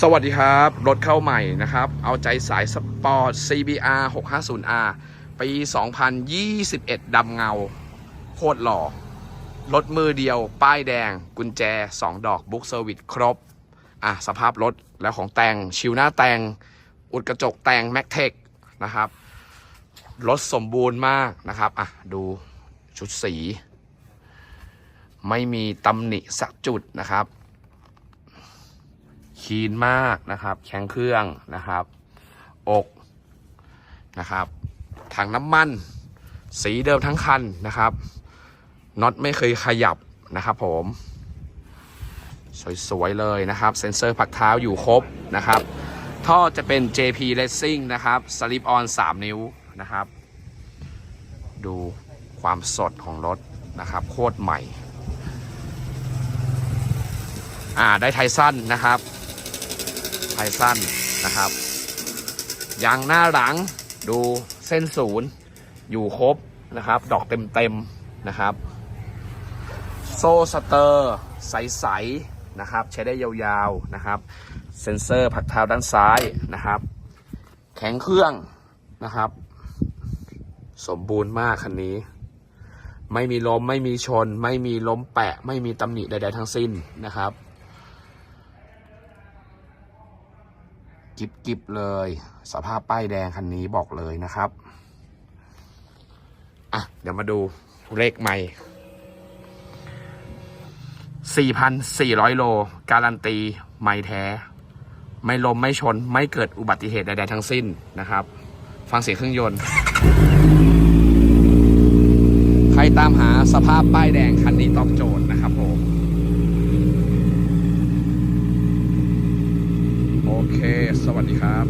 สวัสดีครับ รถเข้าใหม่นะครับ เอาใจสายสปอร์ต CBR 650R ปี 2021 ดำเงา โคตรหล่อ รถมือเดียว ป้ายแดง กุญแจ 2 ดอกบุ๊กเซอร์วิสครบ อะ สภาพรถแล้วของแต่ง ชิวหน้าแต่ง อุดกระจกแต่งแม็กเทคนะครับ รถสมบูรณ์มากนะครับ อะ ดูชุดสี ไม่มีตำหนิสักจุดนะครับ คีนมากนะครับ แข็งเครื่องนะครับ อกนะครับถังน้ำมัน สีเดิมทั้งคันนะครับน็อตไม่เคยขยับนะครับผม สวยๆเลยนะครับ เซ็นเซอร์พักเท้าอยู่ครบนะครับ ท่อจะเป็น JP Racing นะครับ Slip on 3นิ้วนะครับ ดูความสดของรถนะครับ โคตรใหม่ อ่า ได้ไทสันนะครับ ไทสั้นนะครับยางหน้าหลังดูเส้นศูนย์อยู่ครบนะครับ ดอกเต็มๆนะครับ โซ่สเตอร์ใสๆนะครับ ใช้ได้ยาวๆนะครับ เซ็นเซอร์พักเท้าด้านซ้ายนะครับ แข็งเครื่องนะครับ สมบูรณ์มากคันนี้ ไม่มีล้มไม่มีชน ไม่มีล้มแปะ ไม่มีตำหนิใดๆทั้งสิ้นนะครับ กิบกิบเลย สภาพป้ายแดงคันนี้บอกเลยนะครับ อะ เดี๋ยวมาดูเลขใหม่ 4,400 โล การันตี ไม่แท้ ไม่ลมไม่ชนไม่เกิดอุบัติเหตุใดๆทั้งสิ้นนะครับ ฟังเสียงเครื่องยนต์ ใครตามหาสภาพป้ายแดงคันนี้ตอบโจทย์นะครับผม โอเค สวัสดีครับ